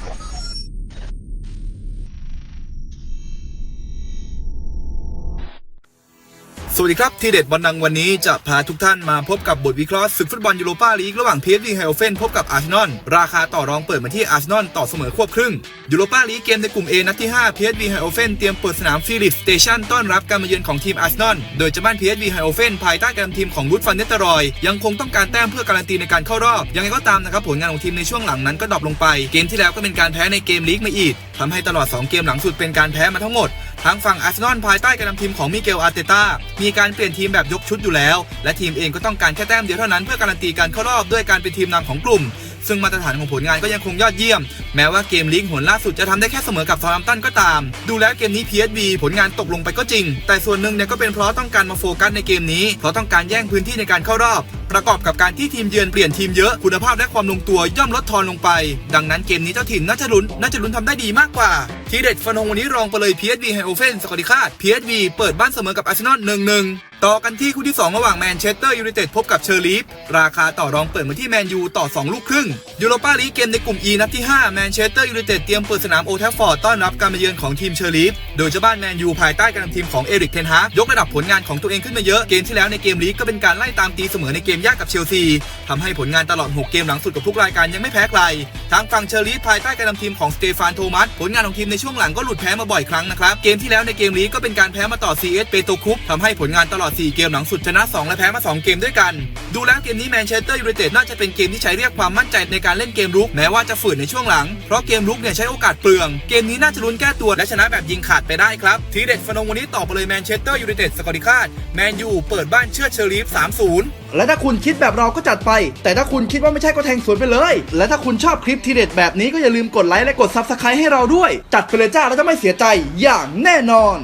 people. สวัสดีครับ ทีเด็ดวันดังวันนี้จะพาทุกท่านมาพบกับบทวิเคราะห์ศึกฟุตบอลยูโรปาลีกระหว่าง PSV ไฮโอเฟนพบกับอาร์เซนอลราคาต่อรองเปิดมาที่อาร์เซนอลต่อเสมอควบครึ่งยูโรปาลีกเกมในกลุ่ม A นัดที่5 PSV ไฮโอเฟนเตรียมเปิดสนามฟิลิปสเตชันต้อนรับการมาเยือนของทีมอาร์เซนอลโดยจะบ้าน PSV ไฮโอเฟนภายใต้การนำทีมของรุดฟันเนตตอรอย ยังคงต้องการแต้มเพื่อการันตีในการเข้ารอบยังไงก็ตามนะครับผลงานของทีมในช่วงหลังนั้นก็ดรอปลงไป เกมที่แล้วก็เป็นการแพ้ในเกมลีกมาอีกทำให้ตลอดสองเกมหลังสุดเป็นการแพ้มาทั้งหมด ทางฝั่งอาร์เซนอลภายใต้การนำทีมของมิเกลอาร์เตต้ามีการเปลี่ยนทีมแบบยกชุดอยู่แล้ว และทีมเองก็ต้องการแค่แต้มเดียวเท่านั้นเพื่อการันตีการเข้ารอบด้วยการเป็นทีมนำของกลุ่ม ซึ่งมาตรฐานของผลงานก็ยังคงยอดเยี่ยมแม้ว่าเกมลีกหนล่าสุดจะทำได้แค่เสมอกับซา u ์ h ัมตันก็ตาม ดูแล้วเกมนี้ PSV ผลงานตกลงไปก็จริง แต่ส่วนหนึ่งเนี่ยก็เป็นเพราะต้องการมาโฟกัสในเกมนี้ เพราะต้องการแย่งพื้นที่ในการเข้ารอบ ประกอบกับการที่ทีมเยือนเปลี่ยนทีมเยอะคุณภาพและความลงตัวย่อมลดทอนลงไป ดังนั้นเกมนี้เจ้าถิ่นน่าจะลุ้นน่าจะลุ้นทำได้ดีมากกว่าทีเด็ดฟันธงวันนี้รองไปเลย PSV ไฮโอเฟนสกอติคาด PSV เปิดบ้านเสมอกับอาร์เซนอล1-1 ต่อกันที่คู่ที่ 2 ระหว่างแมนเชสเตอร์ยูไนเต็ดพบกับเชอร์ลีฟราคาต่อรองเปิดมาที่แมนยูต่อ 2 ลูกครึ่งยูโรปาลีกเกมในกลุ่ม E นัดที่5แมมนเชสเตอร์ยูไนเต็ดเตรียมเปิดสนามโอทัฟฟอร์ดต้อนรับการมาเยือนของทีมเชอร์ลีฟโดยเจ้าบ้านแมนยูภายใต้การนำทีมของเอริกเทนฮายกระดับผลงานของตัวเองขึ้นมาเยอะ เกมที่แล้วในเกมลีกก็เป็นการไล่ตามตีเสมอในเกมยากกับเชลซีทำให้ผลงานตลอด 6 เกมหลังสุดกับทุกรายการยังไม่แพ้ใคร ทางฝั่งเชอร์ลีฟภายใต้การนำทีมของสเตฟานโทมัสผลงานของทีมในช่วงหลังก็หลุดแพ้มาบ่อยครั้งนะครับ เกมที่แล้วในเกมลีกก็เป็นการแพ้มาต่อ CS เปโตคุปทำให้ผลงานตลอด 4 เกมหลังสุดชนะ 2 และแพ้มา 2 เกมด้วยกัน ดูแล้วเกมนี้แมนเชสเตอร์ยูไนเต็ดน่าจะเป็นเกมที่ใช้เรียกความมั่นใจในการเล่นเกมรุกแม้ว่าจะฝืนในช่วงหลัง เพราะเกมรุกเนี่ยใช้โอกาสเปลือง เกมนี้น่าจะลุ้นแก้ตัวและชนะแบบยิงขาดไปได้ครับ ทีเด็ดฟนงวันนี้ต่อไปเลยแมนเชสเตอร์ยูไนเต็ดสกอติคาดแมนยูเปิดบ้านเชื่อเชอรีฟ3-0และถ้าคุณคิดแบบเราก็จัดไป แต่ถ้าคุณคิดว่าไม่ใช่ก็แทงสวนไปเลย และถ้าคุณชอบคลิปทีเด็ดแบบนี้ก็อย่าลืมกดไลค์และกดซับสไครต์ให้เราด้วย จัดไปเลยจ้าแล้วจะไม่เสียใจอย่างแน่นอน